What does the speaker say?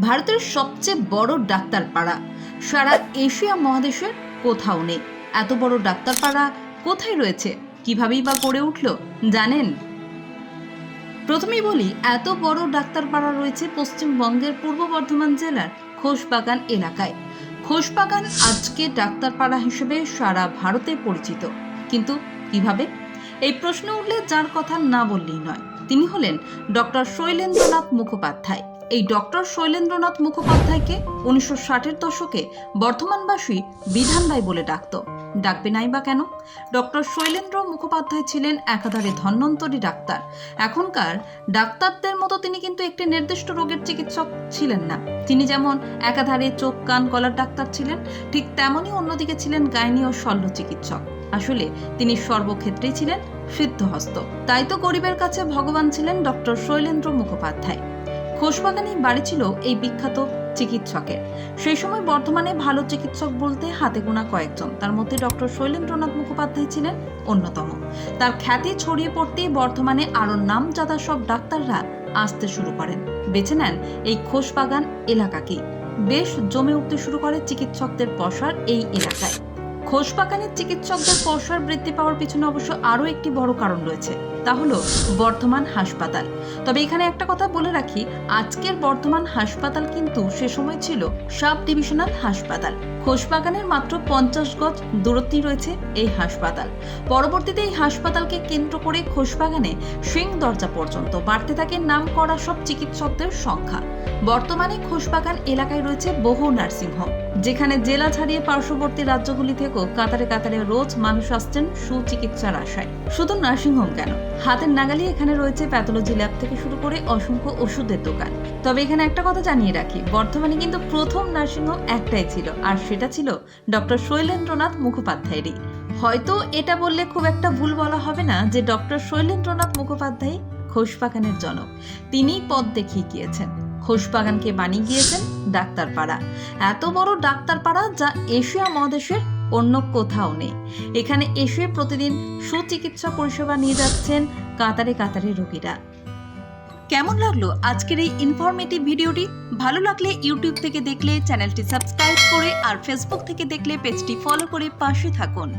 ভারতের সবচেয়ে বড় ডাক্তারপাড়া। সারা এশিয়া মহাদেশের কোথাও নেই। এত বড় ডাক্তারপাড়া কোথায় রয়েছে? কিভাবেই বা গড়ে উঠল? জানেন? প্রথমেই বলি, এত বড় ডাক্তারপাড়া রয়েছে পশ্চিমবঙ্গের পূর্ব বর্ধমান জেলার খোশবাগান এলাকায়। খোশবাগান আজকে ডাক্তারপাড়া হিসেবে সারা ভারতে পরিচিত। কিন্তু কীভাবে? এই প্রশ্ন উঠলে যার কথা না বললেই নয়। তিনি হলেন ডক্টর শৈলেন্দ্রনাথ মুখোপাধ্যায়। এই ডক্টর শৈলেন্দ্রনাথ মুখোপাধ্যায়কে উনিশশো ষাটের দশকে বর্ধমানবাসী বিধানবাই বলে ডাকত। ডাকবে নাই বা কেন? ডক্টর শৈলেন্দ্র মুখোপাধ্যায় ছিলেন একাধারে ধন্বন্তরী ডাক্তার। এখনকার ডাক্তারদের মতো তিনি কিন্তু একটি নির্দিষ্ট রোগের চিকিৎসক ছিলেন না। তিনি যেমন একাধারে চোখ, কান, গলার ডাক্তার ছিলেন, ঠিক তেমনই অন্যদিকে ছিলেন গাইনি ও শল্য চিকিৎসক। আসলে তিনি সর্বক্ষেত্রেই ছিলেন সিদ্ধহস্ত। তাই তো গরিবের কাছে ভগবান ছিলেন ডক্টর শৈলেন্দ্র মুখোপাধ্যায়। খোশবাগানেই বাড়ি ছিল এই বিখ্যাত চিকিৎসকের। সেই সময় বর্তমানে ভালো চিকিৎসক বলতে হাতে গোনা কয়েকজন। তার মধ্যে ডক্টর শৈলেন্দ্রনাথ মুখোপাধ্যায় ছিলেন অন্যতম। তার খ্যাতি ছড়িয়ে পড়তেই বর্তমানে আরও নামজাদা সব ডাক্তাররা আসতে শুরু করেন। বেছে নেন এই খোশবাগান এলাকাকেই বেশ জমে উঠতে শুরু করে চিকিৎসকদের পসার এই এলাকায়। খোশবাগানের চিকিৎসকদের পসার বৃদ্ধি পাওয়ার পিছনে অবশ্য আরও একটি বড় কারণ রয়েছে। তা হলো বর্তমান হাসপাতাল। তবে এখানে একটা কথা বলে রাখি, আজকের বর্তমান হাসপাতাল কিন্তু সে সময় ছিল সাব ডিভিশনাল হাসপাতাল। খোশবাগানের মাত্র পঞ্চাশ গজ দূরত্বেই রয়েছে এই হাসপাতাল। পরবর্তীতে এই হাসপাতালকে কেন্দ্র করে খোশবাগানে সিং দরজা পর্যন্ত বাড়তে থাকে নাম করা সব চিকিৎসকদের সংখ্যা। বর্তমানে খোশবাগান এলাকায় রয়েছে বহু নার্সিংহোম, যেখানে জেলা ছাড়িয়ে পার্শ্ববর্তী রাজ্যগুলি থেকেও কাতারে কাতারে রোজ মানুষ আসছেন সুচিকিৎসার আশায়। শুধু নার্সিংহোম কেন? হাতের নাগালি এখানে রয়েছে প্যাথোলজি ল্যাব থেকে শুরু করে অসংখ্য ওষুধের দোকান। তবে এখানে একটা কথা জানিয়ে রাখি, বর্তমানে কিন্তু প্রথম নার্সিংহোম একটাই ছিল, আর সেটা ছিল ডক্টর শৈলেন্দ্রনাথ মুখোপাধ্যায়েরই। হয়তো এটা বললে খুব একটা ভুল বলা হবে না যে ডক্টর শৈলেন্দ্রনাথ মুখোপাধ্যায় খোশবাগানের জনক। তিনি পথ দেখিয়ে গিয়েছেন। খোশবাগানকে বানিয়ে গিয়েছেন ডাক্তারপাড়া। এত বড় ডাক্তারপাড়া যা এশিয়া মহাদেশের অন্য কোথাও নেই। এখানে এসে প্রতিদিন সুচিকিৎসা পরিষেবা নিয়ে যাচ্ছেন কাতারে কাতারে রোগীরা। কেমন লাগল আজকের এই ইনফরমেটিভ ভিডিওটি? ভালো লাগলে ইউটিউব থেকে দেখলে চ্যানেলটি সাবস্ক্রাইব করে আর ফেসবুক থেকে দেখলে পেজটি ফলো করে পাশে থাকুন।